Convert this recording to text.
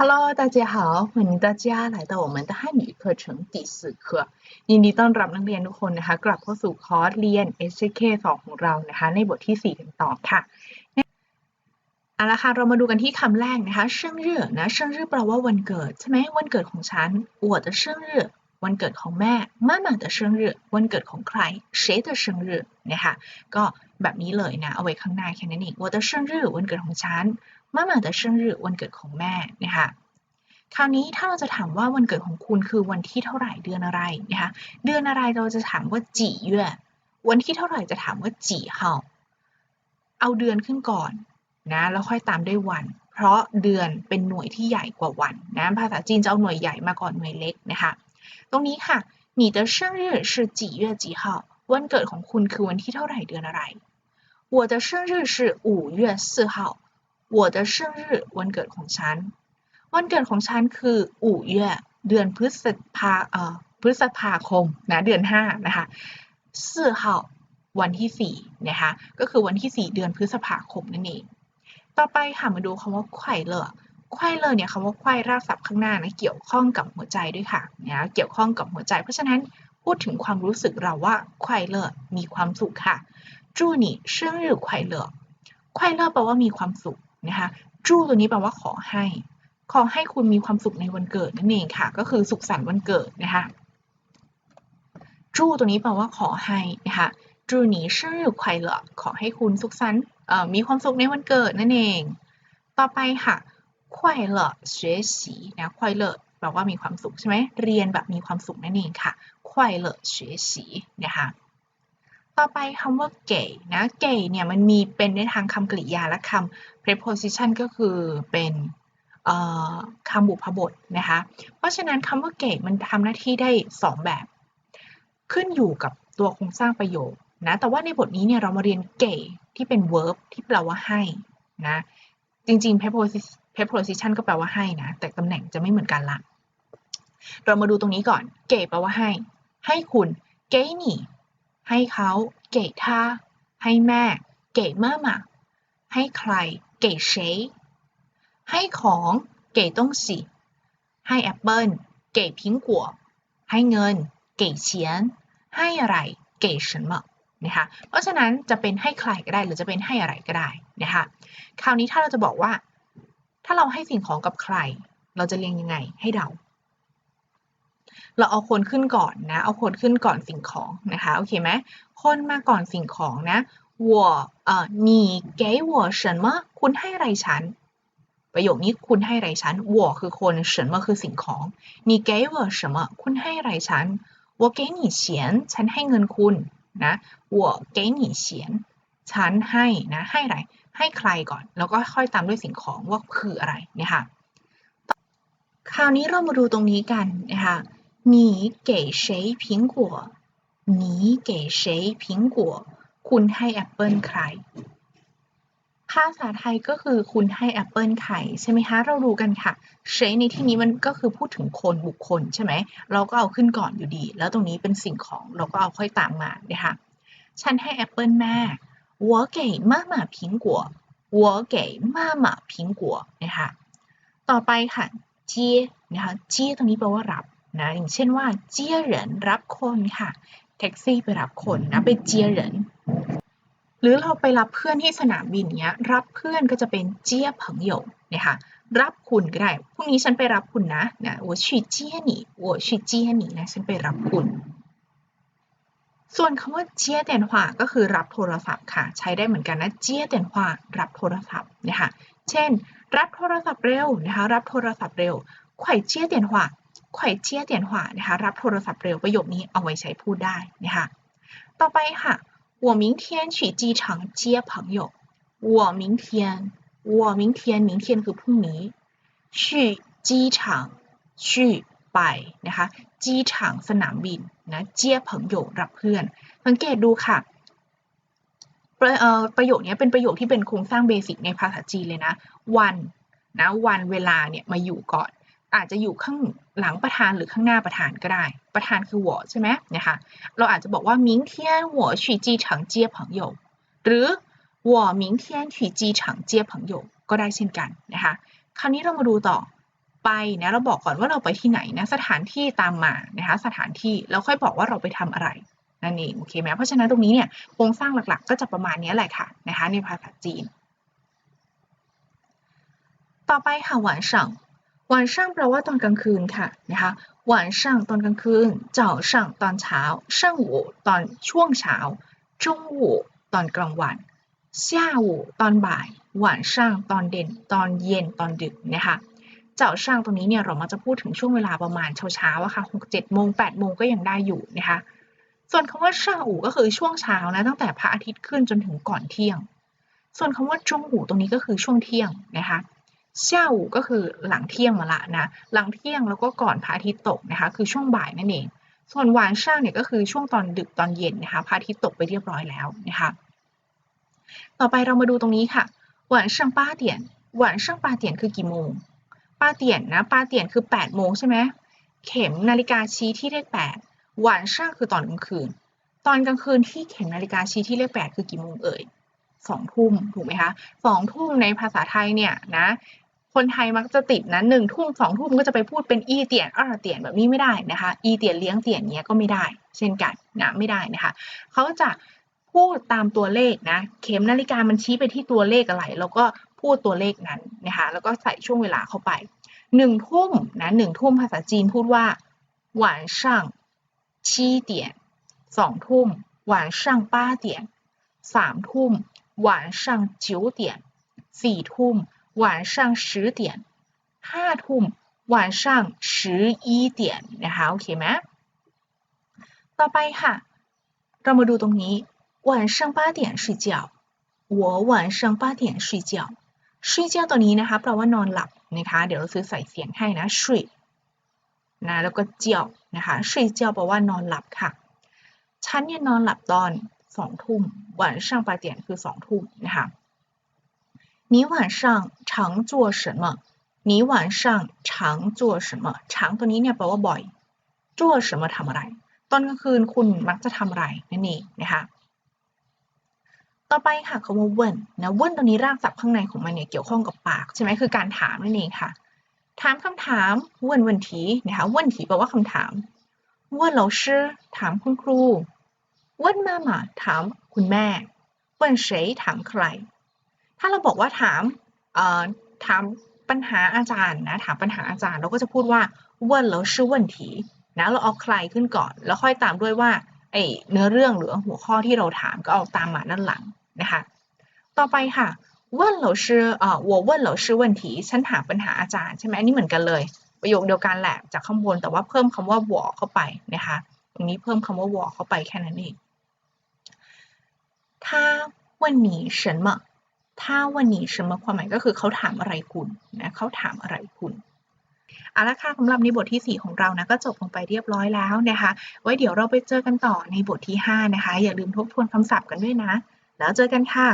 Hello，大家好，欢迎大家来到我们的汉语课程第四课ยินดีต้อนรับนักเรียนทุกคนนะคะ กลับเข้าสู่คอร์สเรียน SJK 2ของเรานะคะ ในบทที่ 4 กันต่อค่ะเอาละค่ะเรามาดูกันที่คำแรกนะคะเชิงรื่อนะเชิงรื่อแปลว่าวันเกิดใช่ไหมวันเกิดของฉัน我的生日วันเกิดของแม่妈妈的生日วันเกิดของใคร谁的生日นะคะก็แบบนี้เลยนะเอาไว้ข้างหน้าแค่นั้นเอง我的生日วันเกิดของฉัน มาม่า的生日วันเกิดของแม่นะคะคราวนี้ถ้าเราจะถามว่าวันเกิดของคุณคือวันที่เท่าไหร่เดือนอะไรนะคะเดือนอะไรเราจะถามว่าจีเย่วันที่เท่าไหร่จะถามว่าจีเฮาเอาเดือนขึ้นก่อนนะแล้วค่อยตามด้วยวัน เพราะเดือนเป็นหน่วยที่ใหญ่กว่าวันนะภาษาจีนจะเอาหน่วยใหญ่มาก่อนหน่วยเล็กนะคะตรงนี้ค่ะ你的生日是几月几号วันเกิดของคุณคือวันที่เท่าไหร่เดือนอะไร我的生日是五月四号 我的生日วันเกิดของฉัน วันเกิดของฉันคืออู่เย่เดือนพฤษภาเอ่อพฤษภาคมนะเดือน5นะคะสี่เฮาวันที่4นะคะก็คือวันที่ 4 เดือนพฤษภาคมนั่นเอง ต่อไปค่ะมาดูคำว่าไขว่เลอไขว่เลอเนี่ยคำว่าไขว่รากศัพท์ข้างหน้านะเกี่ยวข้องกับหัวใจด้วยค่ะนะเกี่ยวข้องกับหัวใจ เพราะฉะนั้นพูดถึงความรู้สึกเราว่าไขว่เลอมีความสุขค่ะจูนี่生日快乐ไขว่เลอแปลว่ามีความสุข นะคะจู้ตัวนี้แปลว่าขอให้ ขอให้คุณมีความสุขในวันเกิดนั่นเองค่ะ ก็คือสุขสันต์วันเกิดนะคะจู้ตัวนี้แปลว่าขอให้นะคะจูนี้ชื่อไขเหลขอให้คุณสุขสันต์มีความสุขในวันเกิดนั่นเอง ต่อไปค่ะไขเหนะไขแปลว่ามีความสุขใช่ไหมเรียนแบบมีความสุขนั่นเองค่ะไขเหลเสียสีนะคะ ต่อไปคำว่าเก๋นะ เก๋เนี่ยมันมีเป็นในทางคำกริยาและคำ preposition ก็คือเป็นคำบุพบทนะคะ เพราะฉะนั้นคำว่าเก๋มันทำหน้าที่ได้ 2 แบบ ขึ้นอยู่กับตัวโครงสร้างประโยคนะ แต่ว่าในบทนี้เนี่ยเรามาเรียนเก๋ที่เป็น verb ที่แปลว่าให้นะ จริงๆ preposition ก็แปลว่าให้นะ แต่ตำแหน่งจะไม่เหมือนกันละ เรามาดูตรงนี้ก่อน เก๋แปลว่าให้ ให้คุณ เก๋หนี ให้เขาเก๋ท่าให้แม่เก๋มามาให้ใครเก๋เชให้ของเก๋ต้องสิให้แอปเปิ้ลเก๋พิงกัวให้เงินเก๋เฉียนให้อะไรเก๋什么นะคะเพราะฉะนั้นจะเป็นให้ใครก็ได้หรือจะเป็นให้อะไรก็ได้นะคะคราวนี้ถ้าเราจะบอกว่า ถ้าเราให้สิ่งของกับใคร เราจะเรียงยังไงให้เดา เราเอาคนขึ้นก่อนนะ เอาคนขึ้นก่อนสิ่งของนะคะ โอเคไหมคนมาก่อนสิ่งของนะ我เอ่อ你给我什么คุณให้อะไรฉัน ประโยคนี้คุณให้อะไรฉัน我คือคน什么คือสิ่งของ你给我什么คุณให้อะไรฉัน我给你钱ฉันให้เงินคุณนะ我给你钱ฉันให้นะ ให้อะไร ให้ใครก่อน แล้วก็ค่อยตามด้วยสิ่งของว่าคืออะไรนะคะคราวนี้เรามาดูตรงนี้กันนะคะ 你给谁苹果你给谁苹果คุณให้แอปเปิลใคร ภาษาไทยก็คือคุณให้แอปเปิลใครใช่ไหมคะ เราดูกันค่ะเชในที่นี้มันก็คือพูดถึงคนบุคคลใช่ไหม เราก็เอาขึ้นก่อนอยู่ดี แล้วตรงนี้เป็นสิ่งของ เราก็เอาค่อยตามมานะคะฉันให้แอปเปิลแม่我给妈妈苹果我给妈妈苹果นะคะต่อไปค่ะเจีนะคะเจีตรงนี้แปลว่ารับ นะอย่างเช่นว่าเจียเหรินรับคนค่ะแท็กซี่ไปรับคนนะไปเจียเหรินหรือเราไปรับเพื่อนที่สนามบินเนี้ยรับเพื่อนก็จะเป็นเจียเผิงหยงนะคะรับคุณก็ได้พรุ่งนี้ฉันไปรับคุณนะนะ我去接你我去接你นะฉันไปรับคุณ ส่วนคำว่าเจียเตียนหวาก็คือรับโทรศัพท์ค่ะ ใช้ได้เหมือนกันนะเจียเตียนหวารับโทรศัพท์นะคะเช่น รับโทรศัพท์เร็วนะคะรับโทรศัพท์เร็วไขว่เจียเตียนหวา ไขว่เจียเตียนหวานะคะรับโทรศัพท์เร็วประโยคนี้เอาไว้ใช้พูดได้นะคะต่อไปค่ะ我明天去机场接朋友我明天我明天明天คือพรุ่งนี้去机场去ไปนะคะจีฉางสนามบินนะเจียเผิงโยรับเพื่อน สังเกตดูค่ะประประโยคนี้เป็นประโยคที่เป็นโครงสร้างเบสิกในภาษาจีนเลยนะ วันนะวันเวลาเนี่ยมาอยู่ก่อน อาจจะอยู่ข้างหลังประธานหรือข้างหน้าประธานก็ได้ ประธานคือ我ใช่ไหมนะคะเราอาจจะบอกว่า明天我去机场接朋友หรือ我明天去机场接朋友ก็ได้เช่นกันนะคะคราวนี้เรามาดูต่อ ไปนะเราบอกก่อนว่าเราไปที่ไหนนะสถานที่ตามมานะคะสถานที่แล้วค่อยบอกว่าเราไปทำอะไรนั่นเองโอเคไหมเพราะฉะนั้นตรงนี้เนี่ยโครงสร้างหลักๆ ก็จะประมาณนี้แหละค่ะนะคะในภาษาจีน ต่อไปค่ะหวานสั่ง วานสั่งแปลว่าตอนกลางคืนค่ะนะคะหวานสั่งตอนกลางคืนเจ้าสั่งตอนเช้าช่างหูตอนช่วงเช้าจงหูตอนกลางวัน下午ตอนบ่ายหวานช่างตอนเด่นตอนเย็นตอนดึกนะคะเจ้าช่างตรงนี้เนี่ยเรามาจะพูดถึงช่วงเวลาประมาณเช้าๆอะค่ะหกเจ็ดโมงแปดโมงก็ยังได้อยู่นะคะส่วนคำว่าช่างอู่ก็คือช่วงเช้านะตั้งแต่พระอาทิตย์ขึ้นจนถึงก่อนเที่ยง ส่วนคำว่าจงหูตรงนี้ก็คือช่วงเที่ยงนะคะ เช้าก็คือหลังเที่ยงมาละนะหลังเที่ยงแล้วก็ก่อนพระอาทิตย์ตกนะคะคือช่วงบ่ายนั่นเอง ส่วนหวานช่างเนี่ยก็คือช่วงตอนดึกตอนเย็นนะคะพระอาทิตย์ตกไปเรียบร้อยแล้วนะคะต่อไปเรามาดูตรงนี้ค่ะหวานช่างป้าเตียนหวานช่างป้าเตียนคือกี่โมงป้าเตียนนะป้าเตียนคือ8ปดโมงใช่ไหมเข็มนาฬิกาชี้ที่เลขแปดหวานช่างคือตอนกลางคืน ตอนกลางคืนที่เข็มนาฬิกาชี้ที่เลขแปดคือกี่โมงเอ่ย สองทุ่มถูกไหมคะสองทุ่มในภาษาไทยเนี่ยนะคนไทยมักจะติดนะหนึ่งทุ่มสองทุ่มก็จะไปพูดเป็นอีเตียนอ้าเตียนแบบนี้ไม่ได้นะคะอีเตียนเลี้ยงเตียนเนี้ยก็ไม่ได้ เช่นกันนะไม่ได้นะคะเขาจะพูดตามตัวเลขนะ เข็มนาฬิกามันชี้ไปที่ตัวเลขอะไร แล้วก็พูดตัวเลขนั้นนะคะแล้วก็ใส่ช่วงเวลาเข้าไปหนึ่งทุ่มนะหนึ่งทุ่มภาษาจีนพูดว่าหวานช่างชี้เตียนสองทุ่มหวานช่างป้าเตียนสามทุ่ม 晚上九点สี่ทุ่ม晚上十点ห้าทุ่ม晚上十一点นะคะโอเคไหมต่อไปค่ะ เรามาดูตรงนี้晚上八点睡觉我晚上八点睡觉睡觉ตัวนี้นะคะแปลว่านอนหลับนะคะ เดี๋ยวเราซื้อใส่เสียงให้นะ睡นะแล้วก็เจียวนะคะ睡觉แปลว่านอนหลับค่ะ ฉันเนี่ยนอนหลับตอน สองทุ่ม晚上八点คือสองทุ่มนะคะ你晚上常做什么你晚上常做什么常ตัวนี้เนี่ยแปลว่าบ่อย做什么ทำอะไร ตอนกลางคืนคุณมักจะทำอะไรนั่นเองนะคะ ต่อไปค่ะคำว่าเว่นนะเว่นตัวนี้รากศัพท์ข้างในของมันเนี่ยเกี่ยวข้องกับปากใช่ไหมคือการถามนั่นเองค่ะ ถามคำถามเว่นวันทีนะคะเว่นทีแปลว่าคำถามเว่น老师ถามคุณครูเ ว่นมาม่าถามคุณแม่เว่น谁ถามใคร ถ้าเราบอกว่าถามเอ่อถามปัญหาอาจารย์นะถามปัญหาอาจารย์เราก็จะพูดว่าเว่นเราชื่อเว่นทีนะเราเอาใครขึ้นก่อน แล้วค่อยตามด้วยว่าไอเนื้อเรื่องหรือหัวข้อที่เราถามก็เอาตามมาด้านหลังนะคะ ต่อไปค่ะ问老师เอ่อ我问老师问题ฉันถามปัญหาอาจารย์ใช่ไหมอันนี้เหมือนกันเลย ประโยคเดียวกันแหละจากข้างบนแต่ว่าเพิ่มคำว่า我เข้าไปนะคะตรงนี้เพิ่มคำว่า我เข้าไปแค่นั้นเอง ถ้าวันนี้ฉันมาถ้าวันนี้ฉันมาความหมายก็คือเขาถามอะไรคุณนะเขาถามอะไรคุณเอาละค่ะสำหรับในบทที่ 4 ของเรานะก็จบลงไปเรียบร้อยแล้วนะคะ ไว้เดี๋ยวเราไปเจอกันต่อในบทที่ 5 นะคะ อย่าลืมทบทวนคำศัพท์กันด้วยนะ แล้วเจอกันค่ะ